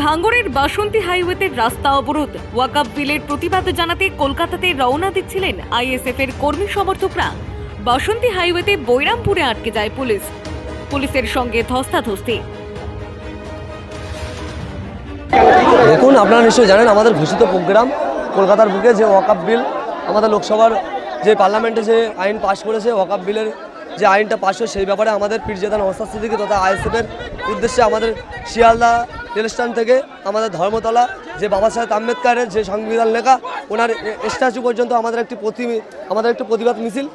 ভাঙ্গরের বাসন্তী হাইওয়েতে রাস্তা অবরোধ। ওয়াকাব বিলের প্রতিবাদ জানাতে কলকাতাতে রওনা দিচ্ছিলেন আইএসএফ এর কর্মী সমর্থকরা। বাসন্তী হাইওয়েতে বৈরামপুরে আটকে যায় পুলিশ। পুলিশের সঙ্গে ধস্তাধস্তি। দেখুন, আপনারা নিশ্চয়ই জানেন আমাদের ঘোষিত প্রোগ্রাম, কলকাতার বুকে যে ওয়াকাপ বিল, আমাদের লোকসভার যে পার্লামেন্টে যে আইন পাশ করেছে ওয়াকাপ বিলের যে আইনটা পাশ হয় সেই ব্যাপারে আমাদের পীরজেদা নওসাদ সিদ্দিকী তথা আইএসএফের উদ্দেশ্যে আমাদের শিয়ালদা রেল স্টেশন থেকে আমাদের ধর্মতলা, যে বাবা সাহেব আম্বেদকারের যে সংবিধান লেখা, ওনার স্ট্যাচু পর্যন্ত আমাদের একটি প্রতি, আমাদের একটি প্রতিবাদ মিছিল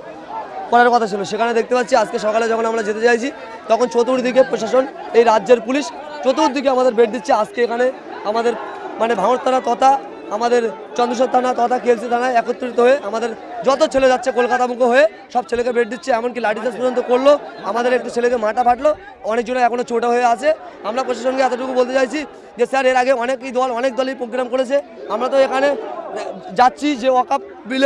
করার কথা ছিল। সেখানে দেখতে পাচ্ছি, আজকে সকালে যখন আমরা যেতে চাইছি, তখন চতুর্দিকে প্রশাসন, এই রাজ্যের পুলিশ, চতুর্দিকে আমাদের বেড দিচ্ছে। আজকে এখানে আমাদের মানে থানা তথা আমাদের চন্দ্রশ্বর থানা তথা কেলসি থানায় একত্রিত হয়ে আমাদের যত ছেলে যাচ্ছে কলকাতা মুখো হয়ে, সব ছেলেকে বেড দিচ্ছে, এমনকি লাঠি লাঠিচার্জ পর্যন্ত করল। আমাদের একটু ছেলেকে মাথা ফাটলো। অনেকজনে এখনও ছোটো হয়ে আছে। আমরা প্রশাসনকে এতটুকু বলতে চাইছি যে, স্যার, এর আগে অনেকই দল, অনেক দলই প্রোগ্রাম করেছে। আমরা তো এখানে যাচ্ছি যে ওয়াকাপ বিলে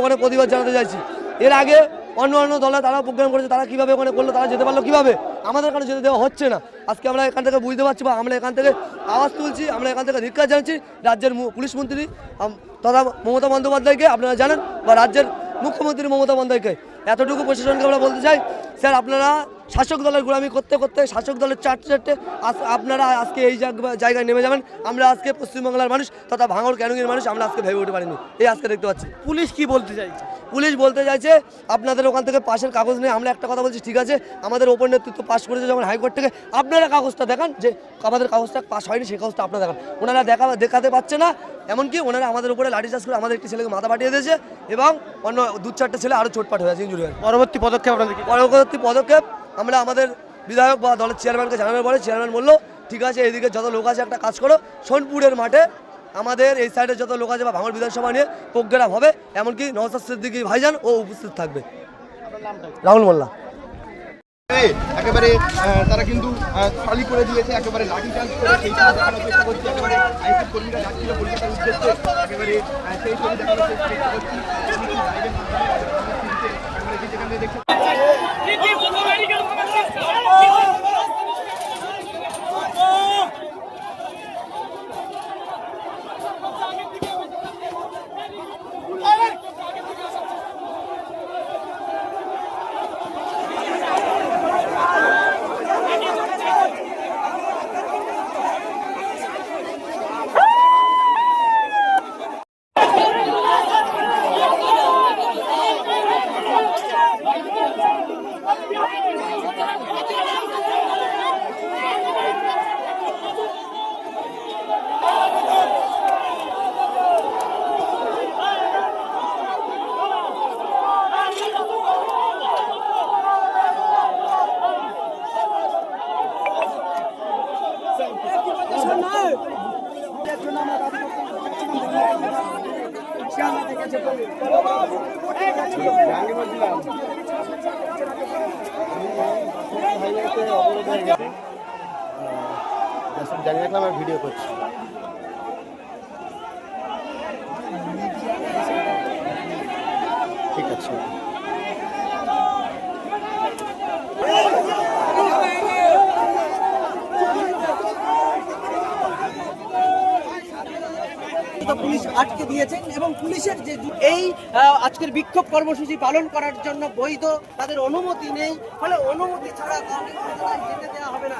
ওখানে প্রতিবাদ জানাতে চাইছি। এর আগে অন্য অন্য দলে তারা প্রোগ্রাম করেছে, তারা কীভাবে ওখানে করল, তারা যেতে পারল কীভাবে? আমাদের এখানে যেতে দেওয়া হচ্ছে না। আজকে আমরা এখান থেকে বুঝতে পারছি বা আমরা এখান থেকে আওয়াজ তুলছি, আমরা এখান থেকে ধিক্ষা জানাচ্ছি রাজ্যের পুলিশ মন্ত্রী তথা মমতা বন্দ্যোপাধ্যায়কে আপনারা জানেন, বা রাজ্যের মুখ্যমন্ত্রী মমতা বন্দ্যোপাধ্যায়কে। এতটুকু প্রশাসনকে আমরা বলতে চাই, স্যার আপনারা শাসক দলের গোলামি করতে করতে শাসক দলের চারটে চারটে আপনারা আজকে এই জায়গা- জায়গায় নেমে যাবেন। আমরা আজকে পশ্চিমবাংলার মানুষ তথা ভাঙড় ক্যানুগের মানুষ আমরা আজকে ভেবে উঠতে পারিনি। এই আজকে দেখতে পাচ্ছি। পুলিশ কি বলতে চাইছে? পুলিশ বলতে চাইছে আপনাদের ওখান থেকে পাশের কাগজ নেই আমরা একটা কথা বলছি ঠিক আছে? আমাদের ওপর নেতৃত্ব পাশ করেছে যখন হাইকোর্ট থেকে। আপনারা কাগজটা দেখান যে আমাদের কাগজটা পাস হয়নি সেই কাগজটা আপনারা দেখান। ওনারা দেখা দেখাতে পারছে না এমনকি ওনারা আমাদের উপরে লাঠিচার্জ করে আমাদের একটি ছেলেকে মাথা পাঠিয়ে দিয়েছে এবং অন্য দু চারটে ছেলে আরও চোটপাট হয়ে আছে ইঞ্জুরি হয়ে। পরবর্তী পদক্ষেপ আপনাদের পরবর্তী পদক্ষেপ আমরা আমাদের বিধায়ক বা দলের চেয়ারম্যানকে জানানোর পরে চেয়ারম্যান বলল ঠিক আছে এইদিকে যত লোক আছে একটা কাজ করো। সোনপুরের মাঠে আমাদের এই সাইডে যত লোক আছে বা ভাঙড় বিধানসভা নিয়ে প্রোগ্রাম হবে। এমনকি নওসাদ সিদ্দিকী ভাইজান ও উপস্থিত থাকবে। রাহুল মোল্লা। একেবারে তারা কিন্তু খালি করে দিয়েছে একেবারে লাঠি চার্জ করে সেই ছবি দেখানোর চেষ্টা করছে। একেবারে কর্মীরা যাচ্ছিল কলকাতার উদ্দেশ্যে। একেবারে সেই ছবি দেখানোর চেষ্টা করছি আমি কি বাইরে একেবারে যে যেখানে দেখছি জানিয়ে রাখলাম আমি ভিডিও করছি। তো পুলিশ আটকে দিয়েছেন এবং পুলিশের যে এই আজকের বিক্ষোভ কর্মসূচি পালন করার জন্য বৈধ তাদের অনুমতি নেই। ফলে অনুমতি ছাড়া যেতে দেওয়া হবে না।